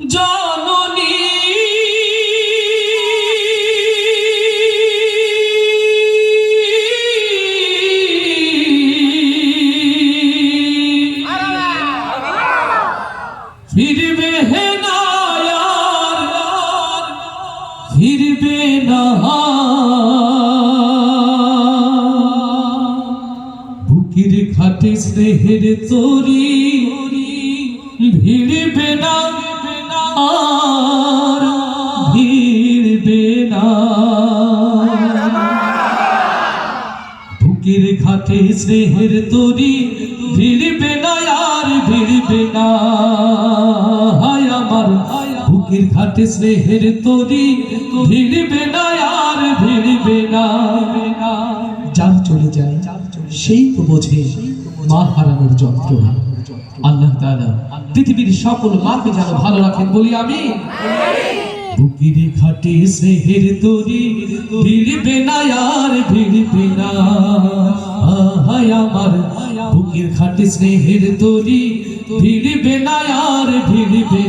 জননী। ফিরবে হে না আর, ফিরবে না। বুকের ঘাটে স্নেহের তরি ভিড়বে না। আর ভিড়বে না। বুকের ঘাটে স্নেহের তরি ভিড়বে না, আর ভিড়বে না। হায় আমার বুকের ঘাটে স্নেহের তরি ভিড়বে না, আর ভিড়বে না। যার চলে যায় সেই তো বোঝে মা হারানোর যন্ত্রণা আল্লাহ পৃথিবীর সকল মাকে যেন ভালো রাখেন বলি আমি। বুকের ঘাটে স্নেহের তরি, ভিড়বে না আর ভিড়বে না। হায় আমার বুকের ঘাটে স্নেহের না আর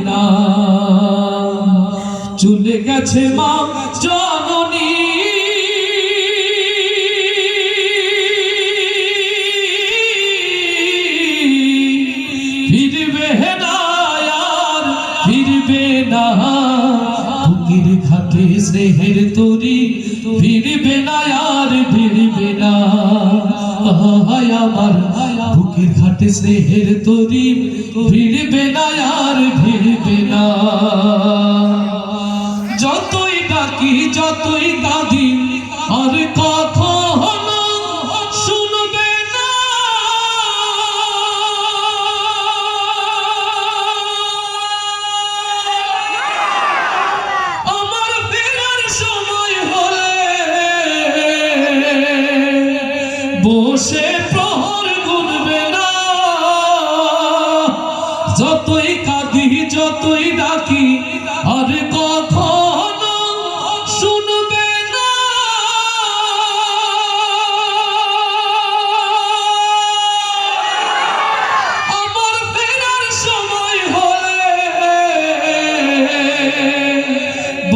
না। চলে গেছে মা ফিরবে না। বুকের ঘাটে স্নেহের তরি, ফিরবে না আর ফিরবে না। হায় আমার, বুকের ঘাটে স্নেহের তরি, ফিরবে না আর ফিরবে না।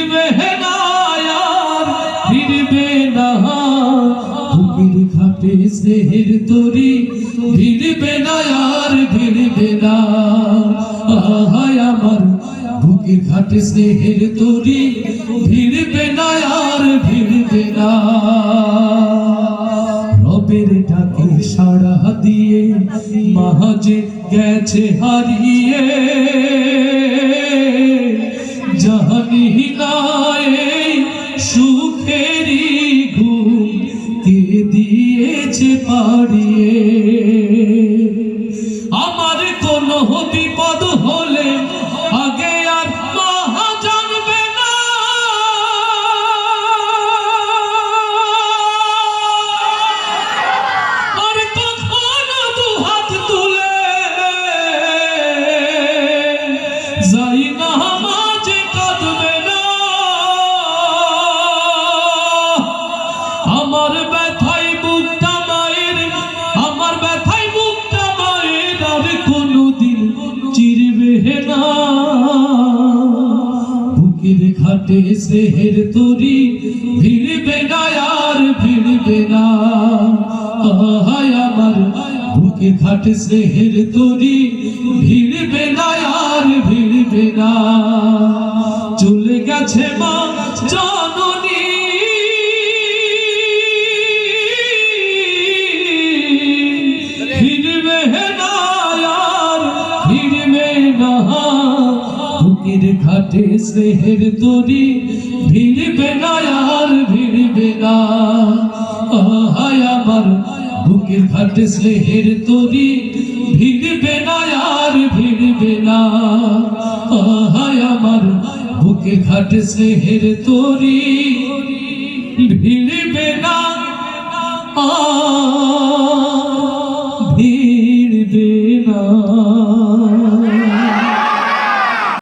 ফিরবে না না বুকের ঘাটে স্নেহের তরি, ফিরবে না আর ফিরবে না হায় আমার বুকের ঘাটে স্নেহের তরি, ফিরবে না আর ফিরবে না রবের ডাকে সাড়া দিয়ে, মাহাজে গেছে হারিয়ে। পাড়িয়ে। আমার কোনো বিপদ হলে আগে আর মহা জানবে না। আর কখনো দু হাত তুলে যাই না মাঝে কাঁদবে না। আমার বুকের ঘাটে স্নেহের তরি, ভিড়বে না আর ভিড়বে না। আহায় আমার বুকের ঘাটে স্নেহের তরি, ভিড়বে না আর ভিড়বে না। চলে গেছে মা জননী বুকের ঘাটে স্নেহের তরি, ভিড়বে না আর ভিড়বে না। বুকের ঘাটে স্নেহের তরি, ভিড়বে না আর ভিড়বে না। হায় আমার বুকের ঘাটে স্নেহের তরি, ভিড়বে না আর